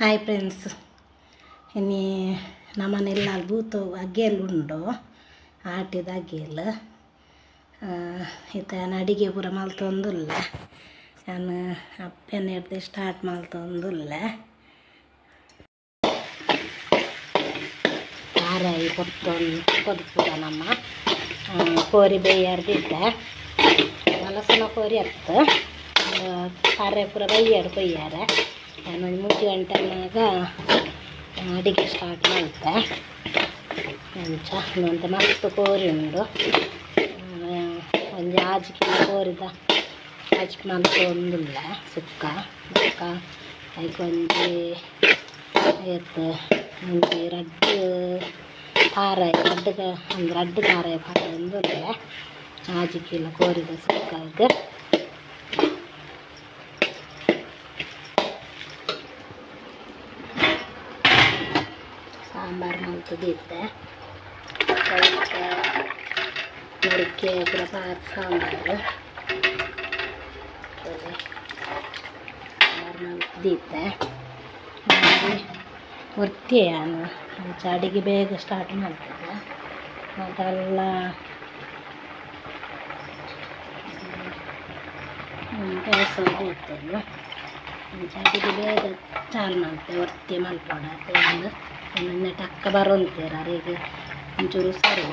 Hi friends ಇನ್ನಿ ನಮ್ಮನೆಲ್ಲ ಬೂತು ಅಗ್ಗೆಲ್ ಉಂಡು ಆಟಿದ ಅಗ್ಗೆಲ್ ಇತ್ತ ಅಡಿಗೆ ಪೂರ ಮಲ್ತೊಂದುಲ್ಲ. ನಾನು ಅಪ್ಪನ ಹಿಡ್ದು ಸ್ಟಾರ್ಟ್ ಮಲ್ತೊಂದುಲ್ಲ. ಆರಾಯಿ ಕೊಡ್ತೊಂದು ಕೊಡ್ಪುರ ನಮ್ಮ ಕೋರಿ ಬೇಯಾರ್ದಿದ್ದೆ ಮಲಸನ ಕೋರಿ ಹತ್ತು ಅರೆ ಪೂರ ಬೈಯಾರು ಕೊಯ್ಯಾರ. ನಾನು ಮುಚ್ಚಿ ಗಂಟನಾಗ ಅಡುಗೆ ಸ್ಟಾರ್ಟ್ ಮಾಡಿದ್ದೆ ಚಹನು ಅಂತ ಮಸ್ತ್ ಕೋರಿ ಉಂಡು ಒಂದು ಒಂಜಿ ಆಜಿಕಿನ ಕೋರಿದ ಆಜಿಕ್ ಮಲ್ತ ಒಂದಿಲ್ಲ, ಸುಕ್ಕ. ಸುಕ್ಕ ಅದಕ್ಕೆ ಒಂದು ಇವತ್ತು ಒಂದು ರಡ್ಡು ಖಾರ ರಡ್ಡು ಒಂದು ರಡ್ಡು ಖಾರ ಒಂದು ಒಂದಿಲ್ಲ ಆಜಿಕಿಲ ಕೋರಿದ ಸುಕ್ಕಾಗ ಮಲ್ತದಿದ್ದೆ ಸ್ವಲ್ಪ ಮಡಿಕೆ ಪುರ ಸಾರು ಸಾಂಬಾರು ಆಮೇಲೆ ಒರ್ತಿ ನಾನು ಅಡುಗೆ ಬೇಗ ಸ್ಟಾರ್ಟ್ ಮಾಡ್ತಿದ್ದೆ. ಅದೆಲ್ಲ ಹೋಗ್ತೇನೆ ಅಡಿಗೆ ಬೇಗ ಚಾಲು ಮಾಡ್ತೆ. ಒತ್ತಿ ಮಲ್ಪೊಡ ಒಂದು ಒಂದೊಂದೇ ಟಕ್ಕ ಬರೋಂತೀರ ಅರಿಗೆ ಒಂಚೂರು ಸರಿ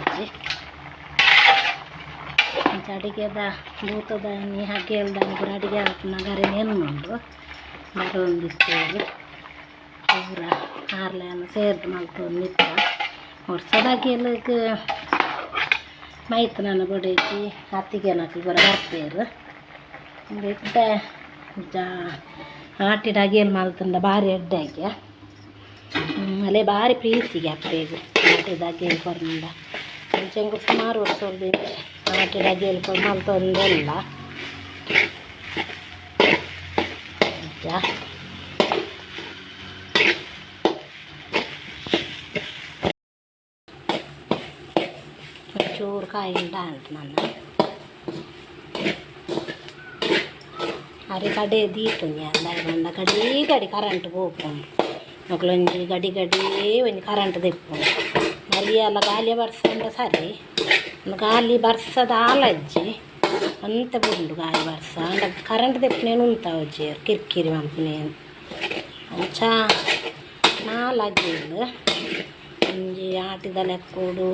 ಅಂಚ ಅಡಿಗೆದ ಭೂತದ ನೀ ಹಾಗೆ ಹೇಳ್ದಂಗೆ ಅಡಿಗೆ ಹಾಕಿನ ಗರಿ ನೆನ್ನುಂಡು ಬರೋಂದಿತ್ತೇವೆ ಪೂರ ಆರ್ಲೆಯನ್ನು ಸೇರ್ದು ಮಲ್ತೊಂದಿತ್ತ ವರ್ಷದಾಗೆಲ್ಲಕ್ಕೆ ಮೈತ್ ನಾನು ಬಡೈತಿ ಹತ್ತಿಗೆ ನಕ್ಲು ಬರ ಬರ್ಪೇರು ಬಿಟ್ಟ ಜಾ ಆಟಿಡಾಗಿ ಏನು ಮಲ್ತಂದ ಭಾರಿ ಎಡ್ಡಾಗೆ ಅಲ್ಲೇ ಭಾರಿ ಪ್ರೀತಿಗೆ ಅಪ್ಪೇಗು ಆಟಿದ ಅಗಿಯಲ್ಲಿ ಕೊರಂಡ ಮುಂಚೆಂಗು ಸುಮಾರು ವರ್ಷ ಬೇಕು ಆಟಿದ ಅಗಿಯಲ್ಲಿ ಕೊಂಡು ಮಲ್ತೊಂದೆಲ್ಲ ಜಾ ಚೂರು ಕಾಯಿಂದ ಅಂತ ನನ್ನ ಅರೆ ಕಡೆ ದೀತು ಅಂದ ಬಂದ ಕಡೆ ಗಡಿ ಕರೆಂಟ್ ಹೋಗ್ಕೊಂಡು ಮಕ್ಕಳೊಂಜಿ ಗಡಿ ಗಡಿ ಒಂದು ಕರೆಂಟ್ ದಿಪ್ಪು ಅಲ್ಲಿ ಎಲ್ಲ ಗಾಲಿ ಬರ್ಸಂಡ ಸರಿ. ಗಾಲಿ ಬರ್ಸದ ಆಲಜ್ಜಿ. ಅಂತ ಬಿಡು ಗಾಲಿ ಬರ್ಸ. ಅಂಡ ಕರೆಂಟ್ ತೆಪ್ಪನೇನು ಉಂತಾವಜ್ಜಿ ಕಿರಿಕಿರಿ ಮಂಪನೇನು ಅಂಚ ನಾಲಾಗಿಲ್ಲ ಒಂಜಿ ಆಟದ ಲೆಕ್ಕೋಡು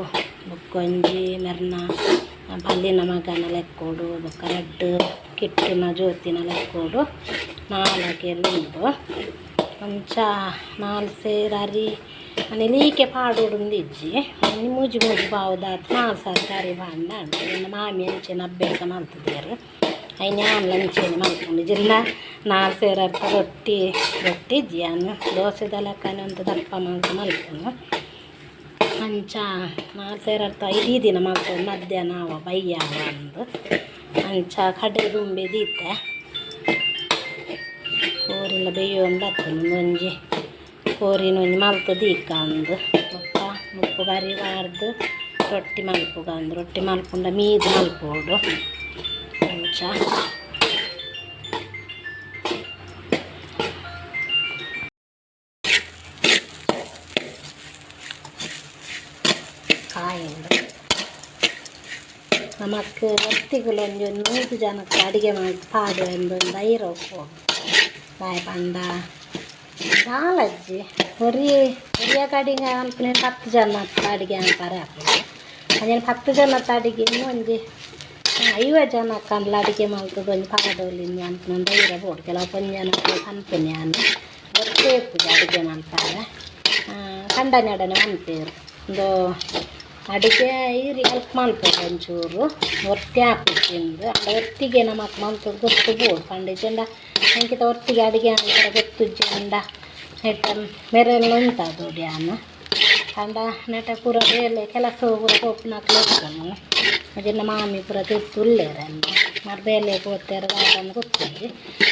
ಬೊಕ್ಕೊಂಜಿ ಮೆರ್ನ ಬಲ್ಲಿನ ಮಗನ ಲೆಕ್ಕೋಡು, ಬೊಕ್ಕ ರಡ್ಡು, ಕಿಟ್ಟಿನ ಜ್ಯೋತಿನ ಲೆಕ್ಕೋಡು ನಾಲ್ಕೆಲ್ಲ ಉಂಟು. ಅಂಚ ನಾಲ್ ಸೇರರಿ ನೆಲೀಕೆ ಪಾಡೋಡು ಇಜ್ಜಿ ಮೂಜಿ ಮೂಜಿ ಬಾವುದಾತ್ ನಾಲ್ ಸಾರಿ ಕರಿ ಬಾಂಡ ನನ್ನ ಮಾಮಿ ಅಂಚೆನ ಅಭ್ಯಾಸ ಮಾಡ್ತಿದ್ದಾರೆ అయినా లంచని మలుపుండు జిల్లా నాలుగు సేర ರೊಟ್ಟಿ ರೊಟ್ಟಿ ಜಿಯಾನು ದೋಸೆದ ಲೆಕ್ಕನೆ ಒಂದು ದಪ್ಪ ಮಾಂಸ ಮಲ್ಪುನು ಅಂಚ ನಾಲ್ಕು ಸೇರ ಐದು ದಿನ ಮಲ್ಪುಂಡು ಮಧ್ಯಾಹ್ನ ಅವ ಬೈಯಾವ ಅಂದು ಅಂಚ ಕಡೆ ದುಂಬೆ ದೀತೆ ಕೋರಿಲ್ಲ ಬೇಯೊಂದು ಹತ್ತನು ಒಂಜಿ ಕೋರಿನ ಒಂಜಿ ಮಲ್ತು ದೀಕ ಅಂದು ಮುಪ್ಪ ಮುಪ್ಪು ಕರಿ ಬಾರ್ದು ರೊಟ್ಟಿ ಮಲ್ಪುಗ ಅಂದು ರೊಟ್ಟಿ ಮಲ್ಪುಂಡ ಮೀದು ಮಲ್ಪೋಡು ಅಂಚ ಕಾಯಿಂದ ನಮಕ್ ಒತ್ತಿಗುಲೊಂಜಿ ಒಂದು ನೂರು ಜನಕ್ಕೆ ಅಡಿಗೆ ಮಾಡಿ ಪಾಡು ಎಂದು ಒಂದು ಐರು ಹೋಗ್ಬೋದು ಬಾಯ್ ಪಂಡ ನಾಲಜ್ಜಿ, ಹೊರಿ ಹೊರಿಯ ಕಡೆಗೆ ಅನ್ಪನೆ ಹತ್ತು ಜನ ಅಡಿಗೆ ಅಂತಾರೆ ಅದೇನು ಹತ್ತು ಜನ ಅಡಿಗೆ ಒಂಜಿ ಐವತ್ತು ಜನ ಕಂಡ್ಲ ಅಡಿಗೆ ಮಾಡ್ತದೆ ಒಂದು ಪಾಡೋಲಿಂದ ಅನ್ಕೊಂಡು ಇರಬಹುದು ಕೆಲವು ಪಂಜನ ಅನ್ಪುಣ್ಯ ಅನ್ನು ಗೊತ್ತೇ ಪೂಜೆ ಅಡಿಗೆ ಮಾಡ್ತಾರೆ. ಕಂಡ ನಡನೆ ಅನ್ಪೇರು ಒಂದು ಅಡಿಗೆ ಇರಿ ಹೆಲ್ಪ್ ಮಾಡ್ತಾರೆ ಒಂಚೂರು. ಒರ್ತಿ ಅಂಡ ಒತ್ತಿಗೆ ನಮ್ಮ ಮಾಡ್ತದೆ ಗೊತ್ತು ಬೋಡು ಪಂಡಿತಂಡ ಸಂಕಿತ ಒತ್ತಿಗೆ ಅಡಿಗೆ ಅಂತಾರೆ, ಗೊತ್ತು ಜಂಡ. ನೆಟ್ಟ ಮೆರೆಲ್ಲ ಉಂಟದು ಡ್ಯಾನ್ ಕಂಡ ನೆಟ ಪೂರ ಬೇಲೆ ಕೆಲಸ ಪೂರ ಹಾಕ್ಲಿಕ್ಕೆ ಅದನ್ನ ಮಾಮಿ ಪೂರ ತಿರ್ತುಲ್ಲೇರನ್ನು ಮರ್ಬೇಲೆ ಹೋಗ್ತಾರೆ ಅದನ್ನು ಗೊತ್ತಿದ್ರಿ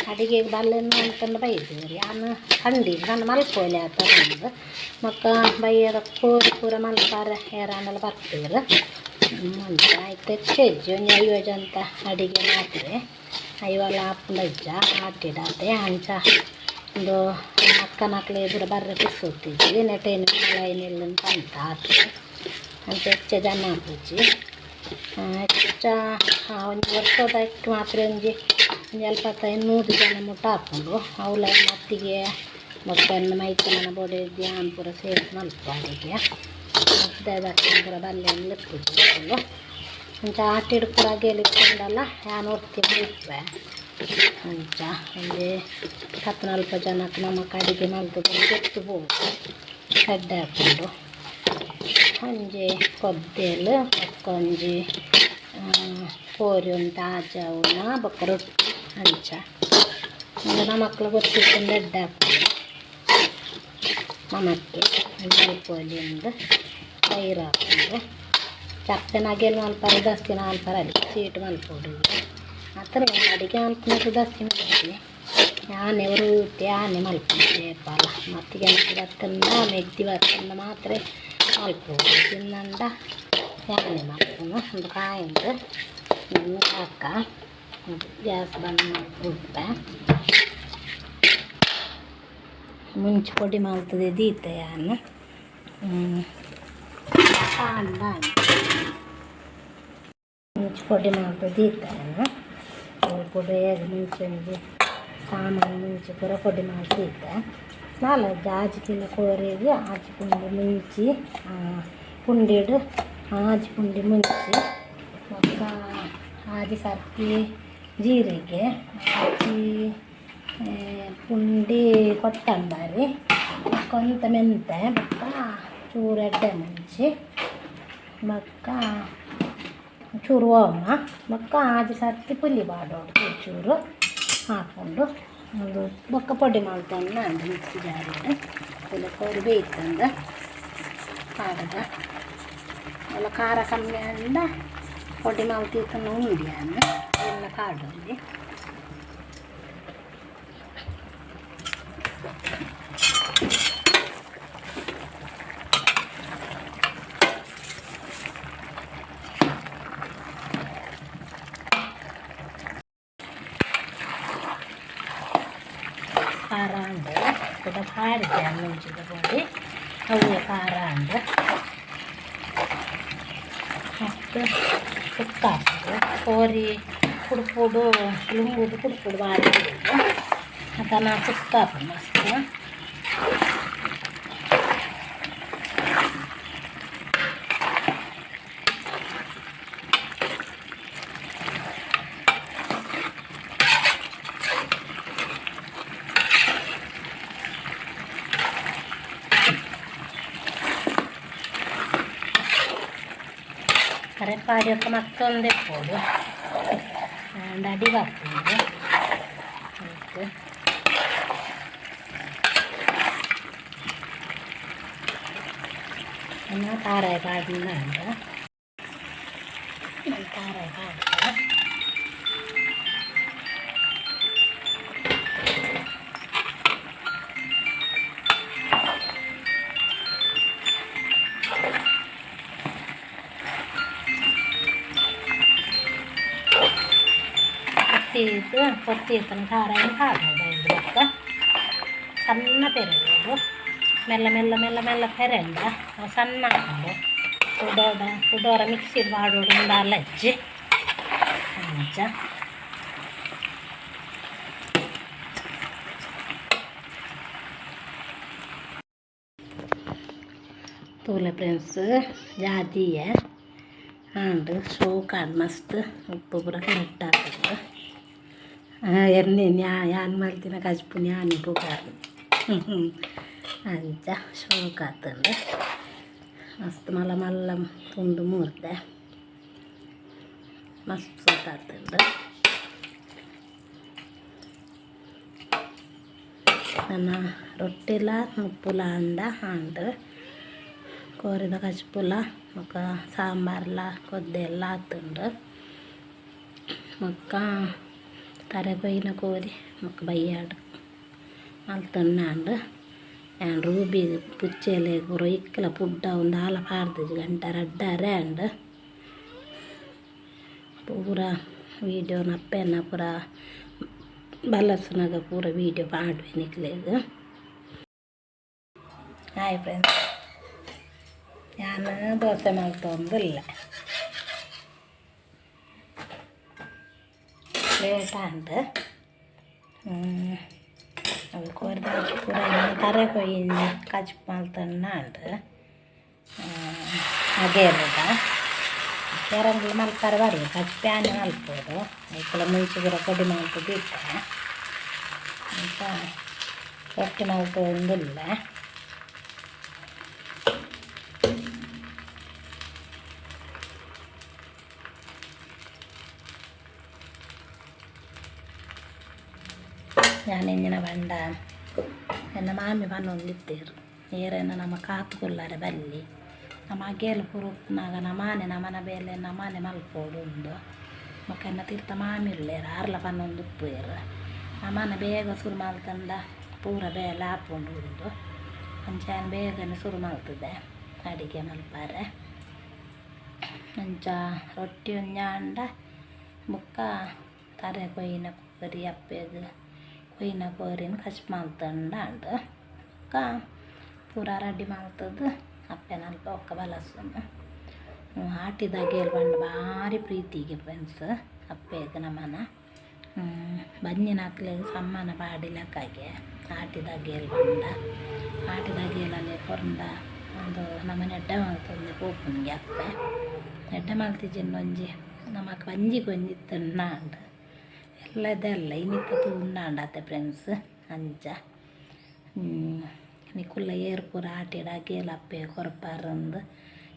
ಅಡಿಗೆ ಬಲ್ಲೆನ್ನು ಅಂತಂದು ಬೈದೇವ್ರಿ. ನಾನು ಕಂಡಿ ನಾನು ಮಲ್ಕೋಲೆ ಆತ ಮಕ್ಕ ಬೈಯದ ಕೋರಿ ಪೂರ ಮಲ್ಪಾರ ಹೇರಾನೆಲ್ಲ ಬರ್ತೀರ ಮಂಚ ಆಯ್ತು ಹೆಚ್ಚು ಒಂಜಿ ಐವತ್ತು ಅಂತ ಅಡಿಗೆ ಮಾಡ್ತೀವಿ ಐವಲ್ಲ ಹಾಪುಂಡಜ್ಜ ಆಟಿಡಾತೆ ಅಂಚ ಒಂದು ಅಕ್ಕ ಮಕ್ಕಳು ಪೂರ ಬರ್ರೆ ಕೂತ್ಕೊಳ್ತಿದ್ವಿ ನೆಟೇನು ಮಳೆನೆಲ್ಲ ಅಂತ ಆತು ಅಂತ ಹೆಚ್ಚು ಜನ ಆಪುಜಿ ಹೆಚ್ಚ ಒಂದು ವರ್ಷದಕ್ಕೆ ಮಾತ್ರ ಒಂಜಿ ಒಂದು ಎಲ್ಪತ್ತೈದು ನೂರು ಜನ ಮುಟ್ಟ ಹಾಕ್ಕೊಂಡು ಅವಳ ಮತ್ತಿಗೆ ಮೊಟ್ಟನ್ನು ಮೈತನ ಬೋಡೆ ಧ್ಯಾನ ಪೂರ ಸೇರಿ ಮಲ್ಪಾಡಿಗೆ ಮತ್ತೆ ಅದಕ್ಕೆ ಪೂರ ಬಲ್ಲೆಲ್ಲ ಪೂಜೆ ಅಂಚ ಆಟಿಡ್ ಕೂಡ ಗೆಲಿಕೊಂಡಲ್ಲ ಯಾನ್ ಒತ್ತಿ ಮುಟ್ವೆ ಅಂಚ ಒಂದೇ ಹತ್ತು ನಲ್ಪ ಜನಕ್ಕೆ ನಮ್ಮ ಕಡೆಗೆ ಮಲ್ತು ಎತ್ತು ಹೋಗಿ. ಹೆಡ್ಡೆ ಹಾಕೊಂಡು ಒಂಜಿ ಕೊದ್ದೇಲು ಒಂಜಿ ಕೋರಿ ತಾಜಾ ಆಜಾವುನ ಬೊಕ್ಕ ರೊಟ್ಟಿ ಅಂಚ. ನಮ್ಮ ಮಕ್ಳು ಗೊತ್ತಿಟ್ಕೊಂಡು ಎಡ್ಡೆ ನಮಕ್ಕೆ ಮಲ್ಪೋಲಿಂದು ತೈರು ಹಾಕೊಂಡು ಚಪ್ಪೆ ನಗೆಲ್ ಮಲ್ಪರೆ ದಸ್ತಿನ ಮಲ್ಪರೆ ಅಲ್ಲಿ ಸೀಟ್ ಮಲ್ಪೋಡು ಆ ಅಡಿಗೆ ಮಲ್ಪನದ್ದು ದಸ್ತಿ ಮಾಡ್ತೀವಿ. ಆನೆ ಉರುಟಿ ಆನೆ ಮಲ್ಕೊಂಡು ಪಾಲ ಮತ್ತಿಗೆ ಬತ್ತನ್ನ ಮೆದ್ದಿ ಬರ್ತಂದ ಮಾತ್ರ ಮಲ್ಪೋದು ತಿನ್ನಂಡ ಆನೆ ಮಲ್ಪನು ಒಂದು ಕಾಯಿಂದು ಇನ್ನು ಹಾಕ ಗ್ಯಾಸ್ ಬಂದ್ ಮಾಡ್ಬಿಟ್ಟೆ ಮುಂಚೆ ಪೊಡಿ ಮಾಡ್ತದೆ ದೀತೆ ಯಾನು ಕಾಂಡ ಮುಂಚೆ ಪೊಡಿ ಮಾಡ್ತದೆ ದೀತಾನು ಪೊಡಿ ಮುಂಚೆ ಒಂದು ಸಾಮಾನು ಮುಂಚೆ ಪೂರ ಪೊಡಿ ಮಾಡ್ತಿದ್ದೆ ನಾಲ್ಕು ಆಜಿಕಿಲ್ಲ ಕೋರಿಗೆ ಆಜಿ ಪುಂಡಿ ಮುಂಚಿ ಪುಂಡಿಡು ಆಜಿ ಪುಂಡಿ ಮುಂಚಿ ಮತ್ತು ಆಜಿ ಸರ್ತಿ ಜೀರಿಗೆ ಆಜಿ ಆ, ಪುಂಡಿ ಕೊತ್ತಂಬರಿ ಕೊಂತ ಮೆಂತೆ ಬೊಕ್ಕ ಚೂರು ಎಡ್ಡೆ ಮುಂಚಿ ಬೊಕ್ಕ ಚೂರು ಓಮ ಬೊಕ್ಕ ಆಜಿ ಸರ್ತಿ ಪುಲಿ ಬಾಡೋಡು ಚೂರು ಚೂರು ಹಾಕ್ಕೊಂಡು ಒಂದು ಬೊಕ್ಕ ಪೊಡಿ ಮಾಡ್ಕೊಂಡು ನಾನು ಮಿಕ್ಸಿ ಜಾರಿಗೆ ಎಲ್ಲ ಕೊರಿ ಬೇಯ್ತಂದ ಕಾರದ ಎಲ್ಲ ಖಾರ ಕಮ್ಮಿ ಅಂದ ಪೊಡಿ ಮಾಡ್ತಿತ್ತು ಉಂಡಿ ಅನ್ನ ಎಲ್ಲ ಕಾಡಲ್ಲಿ ಕಾಡಿದೆ ಮುಂಚಿದ ಪೊಡಿ ಅವು ಖಾರ ಅಂಡು ಮತ್ತು ಸುಕ್ಕ ಹಾಕೋದು ಕೋರಿ ಕುಡ್ಪುಡು ಲುಂಗುದು ಕುಡ್ಪುಡು ಬಾರಿ ಬಿಡೋದು ಅದನ್ನು ಸುಕ್ಕ ಹಾಕೋದು ಮಸ್ತ್ കാര്യമൊക്കെ മക്കളുണ്ട് എപ്പോഴും അടി കാക്കുന്നുണ്ട് നമുക്ക് എന്നാൽ താറായി പാടുന്നുണ്ട് താറായി പാടും ಖಾರ ಕಾಡ್ತ ಕೊತ್ತಿದ್ದು ಕೊತ್ತಿ ಇರ್ತನ ಖಾರ ಏನು ಕಾಡೋದು ಐದು ಬೊಕ್ಕ ಸಣ್ಣ ಪೆರೆಯೋದು ಮೆಲ್ಲ ಮೆಲ್ಲ ಮೆಲ್ಲ ಮೆಲ್ಲ ಪೆರೆಂಡ ಅವು ಸಣ್ಣ ಹಾಕೊಂಡು ಸುಡೋಡ ಸುಡೋರ ಮಿಕ್ಸಿ ಮಾಡೋಡು ಒಂದು ಅಲಜ್ಜಿ ಅಂಚ ತೂಲೆ ಫ್ರೆಂಡ್ಸ್ ಜಾತಿಯ ಹಾಂಡು ಶೋ ಕಾಡು ಮಸ್ತ್ ಉಪ್ಪು ಪೂರ ಕರೆಕ್ಟ್ ಆಗ್ತದೆ ಎಣ್ಣೆ ನ್ಯಾ ಯಾನ್ ಮಲ್ತಿನ ಕಜ್ಪು ನ್ಯಾನಿ ಪುಗಾರು ಅಂಚ ಶೋಕ್ ಆತಂಡು ಮಸ್ತ್ ಮಲ್ಲ ಮಲ್ಲ ತುಂಡು ಮೂರ್ತೆ ಮಸ್ತ್ ಸೂಟ್ ಆತಂಡು ನನ್ನ ರೊಟ್ಟಿಲ ಉಪ್ಪುಲ ಅಂಡ ಹಾಂಡು ಕೋರಿದ ಕಚ್ಪುಲ ಮೊಕ್ಕ ಸಾಂಬಾರ್ಲ ಕೊದ್ದೆ ಎಲ್ಲ ಆತುಂಡು ಮೊಕ್ಕ ತರೆ ಕೊಯ್ನ ಕೋರಿ ಮೊಕ್ಕ ಬಯ್ಯಾಡು ಮಲ್ತೊನ್ನಾಂಡು ಆ್ಯಂಡ್ ರೂಬಿ ಪುಚ್ಚೆಲೆ ಪೂರ ಇಕ್ಕಲ ಪುಡ್ಡ ಒಂದು ಆಲ ಪಾರ್ದಿಜಿ ಗಂಟ ರಡ್ಡಾರೆ ಆ್ಯಂಡ್ ಪೂರ ವೀಡಿಯೋನ ಅಪ್ಪೆನ ಪೂರ ಬಲಸನಾಗ ಪೂರ ವೀಡಿಯೋ ಮಾಡುವೆ ನಿಕ್ಲೇದು ಹಾಯ್ ಫ್ರೆಂಡ್ಸ್ ನಾನು ದೋಸೆ ಮಾಡ್ತೊಂದಿಲ್ಲ ಲೇಟ್ ಅಂಡ್ ಅವು ಕೊರ್ದ ಪೂರ ಕರೆ ಕೊಯ್ಯಿನ ಕಚ್ ಮಲ್ತಣ್ಣ ಅಂಡ್ ಹಾಗೆ ಇರೋದ ಯಾರಂದ್ರೆ ಮಲ್ತಾರೆ ಬರಲಿ ಕಚ್ ಪ್ಯಾನ್ ಮಲ್ಬೋದು ಐಕಲ ಮುಂಚೆಗಿರ ಕೊಡಿ ಮಲ್ತದ್ದು ಇಟ್ಟೆ ಅಂತ ರೊಟ್ಟಿ ಮಲ್ತೊಂದಿಲ್ಲ ಯಾನೆಂದಿನ ಬಂಡ ಎನ್ನ ಮಾಮಿ ಬನ್ನೊಂದಿದ್ದೇರು ನೀರನ್ನು ನಮ್ಮ ಕಾತುಕೊಳ್ಳಾರೆ ಬಲ್ಲಿ ನಮ್ಮ ಅಗೇಲು ಪುರುಪ್ನಾಗ ನಮಾನೆ ನಮನ ಬೇಲೆ ನಮಾನೆ ಮಲ್ಪೋಡುಂದು ತಿರ್ತ ಮಾಮಿ ಮಾಮಿರ್ಲೇರ ಆರ್ಲ ಬನ್ನೊಂದು ಉಪ್ಪೇರು ನಮನ ಬೇಗ ಸುರು ಮಲ್ತಂದ ಪೂರ ಬೇಲೆ ಹಾಕೊಂಡು ಉಂಡು ಅಂಚಾನ ಬೇಗನೆ ಶುರು ಮಾಡ್ತದೆ ಅಡುಗೆ ಮಲ್ಪಾರೆ ಅಂಚ ರೊಟ್ಟಿ ಒಂಜಾಂಡ ಬುಕ್ಕ ತರೆ ಕೊಯ್ಯಿನ ಕುಕ್ಕರಿ ಅಪ್ಪೆದು ಕೊಯ್ಯಿನ ಪೋರಿನ ಕಚ್ ಮಾಲ್ತಂಡ ಅಂಡ ಅಕ್ಕ ಪೂರ ರೆಡಿ ಮಾಡ್ತದ ಅಪ್ಪೆನ ಅಲ್ಪ ಒಕ್ಕ ಬಲಸನ್ನು ಆಟಿದಾಗ ಬಂದು ಭಾರಿ ಪ್ರೀತಿಗೆ ಫ್ರೆಂಡ್ಸ್ ಅಪ್ಪೆಗ್ ನಮ್ಮನ ಬಂಜಿನ ಹಾಕ್ಲಿ ಸಮ್ಮನ ಪಾಡಿ ಲೆಕ್ಕಗೆ ಆಟಿದಾಗೆ ಬಂದ ಆಟಿದಾಗೆಲಲ್ಲಿ ಕೊರಂದ ಒಂದು ನಮ್ಮನೆ ಎಡ್ಡ ಮಾಡ್ತಂದೆ ಪೋಪುನಿಗೆ ಅಪ್ಪೆ. ಎಡ್ಡೆ ಮಾಡ್ತಿದ್ದೀನಿ ಒಂಜಿ ನಮಕ್ ಒಂಜಿ ಕೊಂಜಿತ್ತು ಉಣ್ಣಾಂಡ್ ಎಲ್ಲ ಇದೆಲ್ಲ ಇನ್ನಿತ್ತು ಉಣ್ಣಾಂಡ್ ಅತ್ತೆ ಫ್ರೆಂಡ್ಸ್ ಅಂಚ ನಿಕುಲ್ಲ ಏರ್ ಪೂರ ಆಟಿಡ ಗೇಲ್ ಅಪ್ಪೆ ಕೊರಪಾರಂದು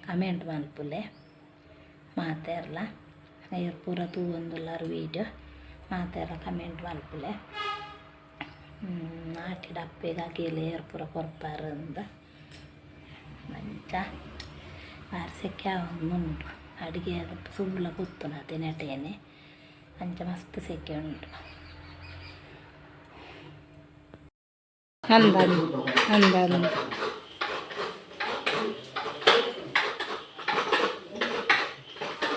ಕಮೆಂಟ್ ಮಲ್ಪುಲೆ ಮಾತೆರ್ಲ ಏರ್ ಪೂರ ತೂವೊಂದುಲ್ಲಾರು ವೀಡಿಯೋ ಮಾತೆರ್ಲ ಕಮೆಂಟ್ ಮಲ್ಪುಲೆ ಆಟಿಡ ಅಪ್ಪೆಗ ಗೇಲ್ ಏರ್ ಪೂರ ಕೊರಪಾರಂದು ಮಂಚ ಬಾರಿ ಸೆಕೆ ಉಂಟು ಅಡುಗೆ ಅದು ಸುಳ್ಳ ಗೊತ್ತು ನಾತೆ ನೆಟೇನೆ ಅಂಚ ಮಸ್ತ್ ಸೆಕೆ ಉಂಟು ಅಂದಂದು ಅಂದಂದು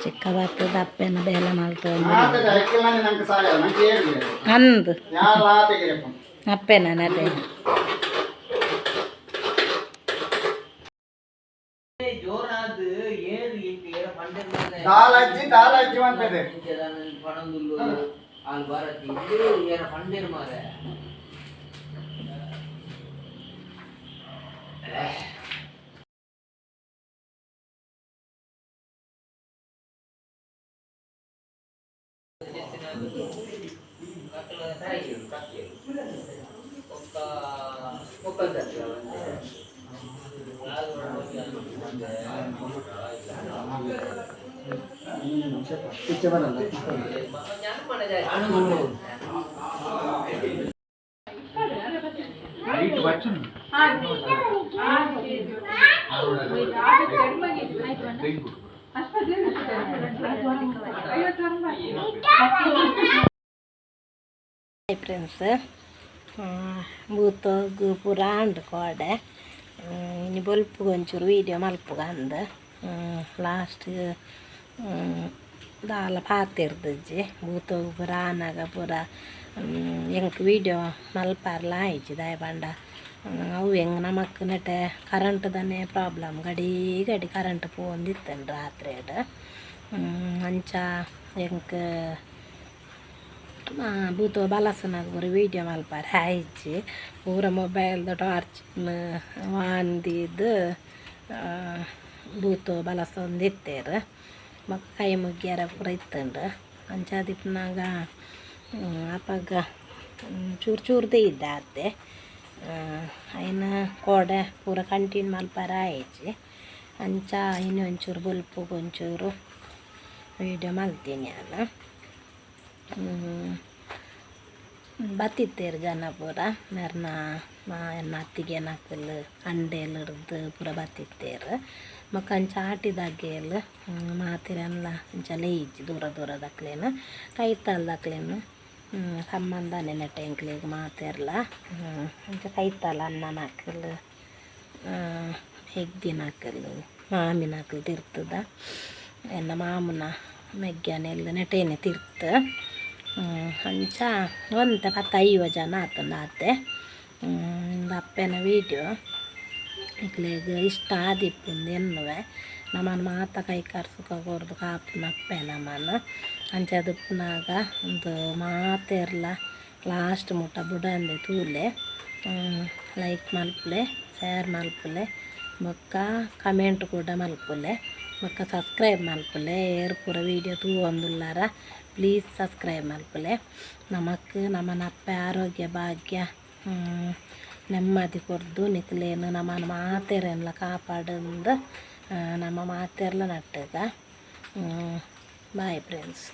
ಚಿಕ್ಕ ಬರ್ತದ ಅಪ್ಪೆನ ಬೇಲೆ ಮಾಡ್ತಂದು ಅಂದು ಅಪ್ಪೆನ ನಡೆ ಜೋರಾದು ಏರು ಈಗ ಏರ ಪಂಡೆರ್ ಮೇಲೆ ದಾಲಜ್ಜಿ ದಾಲಜ್ಜಿ ಅಂತದೆ ಆನಂದುಲ್ಲೂರು ಅಲ್ಲಿ ಭಾರತಿ ಇದೇ ಯಾರ ಪಂಡೇರ್ ಮಾರೆ ಒಕ್ಕ ಒಕ್ಕಂತ അങ്ങനെയാണ് പക്ഷെ പഠിപ്പിച്ചവരല്ല ഫ്രണ്ട്സ് ബൂത്ത് ഗോപുര കോടെ ഇനി ബൊൽപ്പ് കൊഞ്ചൂർ വീഡിയോ മലപ്പുക ഉണ്ട് ലാസ്റ്റ് ದಾಲ ಪಾತಿರ್ದಜ್ಜಿ ಬೂತೋಗು ಪೂರ ಆನಾಗ ಪೂರ ಎಂಕ್ ವೀಡಿಯೋ ಮಲ್ಪಾರ್ಲ ಆಯ್ಚಿ ದಾಯ ಪಂಡ ಅವು ಹೆಂಗೆ ನಮಕ್ ಕರೆಂಟ್ ಕರೆಂಟ್ದನೇ ಪ್ರಾಬ್ಲಮ್ ಗಡಿ ಗಡಿ ಕರೆಂಟ್ ಪೋಂದಿತ್ತನ್ ರಾತ್ರಿ ಅಡ ಅಂಚ ಎಂಕ್ ಭೂತ ಬಲಸನಾಗ ಬರೀ ವೀಡಿಯೋ ಮಲ್ಪಾರ. ಹಾಯ್ಚಿ ಪೂರ ಮೊಬೈಲ್ದ ಟಾರ್ಚ್ ವಾಂದಿದ್ದು ಭೂತ ಬಲಸ ಒಂದು ಮುಗ್ಯಾರ ಪೂರ ಇತ್ತಂಡು ಅಂಚಾದಿಪ್ಪನಾಗ ಅಪ್ಪಾಗ ಚೂರು ಚೂರ್ದೇ ಇದ್ದ ಅತ್ತೆ ಐನ ಕೋಡೆ ಪೂರ ಕಂಟಿನ್ ಮಲ್ಪಾರ ಆಯ್ಚಿ. ಅಂಚ ಇನ್ನು ಒಂಚೂರು ಬುಲ್ಪು ಒಂಚೂರು ವೀಡಿಯೋ ಮಲ್ತೀನಿ ನಾನು ಬತ್ತಿತ್ತೇರು ಜನ ಪೂರ. ಮೆರ್ನ ಅತ್ತಿಗೆ ನಕಲ್, ಅಂಡೆಲ್ ಹಿಡ್ದು ಪೂರ ಬತ್ತಿತ್ತೇರು. ಮಕ್ಕ ಅಂಚ ಆಟಿದಾಗೇಲು ಮಾತಿರಲ್ಲ ಅಂಚ ಇಜ್ಜಿ ದೂರ ದೂರದಕ್ಲೇನು ಕೈತಲ್ದಕ್ಲೇನು ಸಂಬಂಧ ನೆನೆಟ ಎಂಕ್ಲಿಗೆ ಮಾತಿರಲ್ಲ ಅಂಚ ಕೈತಲ್ಲ ಅನ್ನ ಹಾಕಲ್ ಹೆಗ್ದಿನ ಹಾಕಲ್ ಮಾಮಿನ ಹಾಕಲ್ ತಿರ್ತದ, ಎನ್ನ ಮಾಮನ ಮೆಗ್ಗ್ಯಾನೆಲ್ಲ ನೆಟೇನೆ ತಿರ್ತ ಅಂಚ ಒಂತೆ ಪತ್ತ ಐವ ಜನ ಆತಂದ ಆತೆ ಅಪ್ಪನ ವೀಡಿಯೋ ಇಕ್ಲೆಗ್ ಇಷ್ಟ ಆದಿಪ್ಪುಂದು ಎನ್ನುವೆ ನಮ್ಮನ್ನು ಮಾತ ಕೈ ಕರ್ಸುಕ ಕೊರ್ದು ಕಾಪುನ ಅಪ್ಪೆ ಅಂಚೆ ಅಂಚದುಪ್ಪುನಾಗ ಒಂದು ಮಾತೆರ್ಲ ಲಾಸ್ಟ್ ಮುಟ್ಟ ಬುಡಂದೆ ತೂಲೆ. ಲೈಕ್ ಮಲ್ಪುಲೆ, ಶೇರ್ ಮಲ್ಪುಲೆ, ಬೊಕ್ಕ ಕಮೆಂಟ್ ಕೂಡ ಮಲ್ಪುಲೆ ಮಕ್ಕ ಸಬ್ಸ್ಕ್ರೈಬ್ ಮಲ್ಪುಲೆ ಏರ್ ಪೂರ ವೀಡಿಯೋ ತೂ ಅಂದುಲ್ಲಾರ ಪ್ಲೀಸ್ ಸಬ್ಸ್ಕ್ರೈಬ್ ಮಲ್ಪುಲೆ. ನಮಕ್, ನಮ್ಮನ ಅಪ್ಪೆ ಆರೋಗ್ಯ ಭಾಗ್ಯ. ನೆಮ್ಮದಿ ಕೊರ್ದು ನಿಕ್ಲೇನು ನಮ್ಮ ಮಾತೇರೆಲ್ಲ ಕಾಪಾಡಂದು ನಮ್ಮ ಮಾತೆರ್ಲ ನಟ್ಟಗ ಬಾಯ್ ಫ್ರೆಂಡ್ಸ್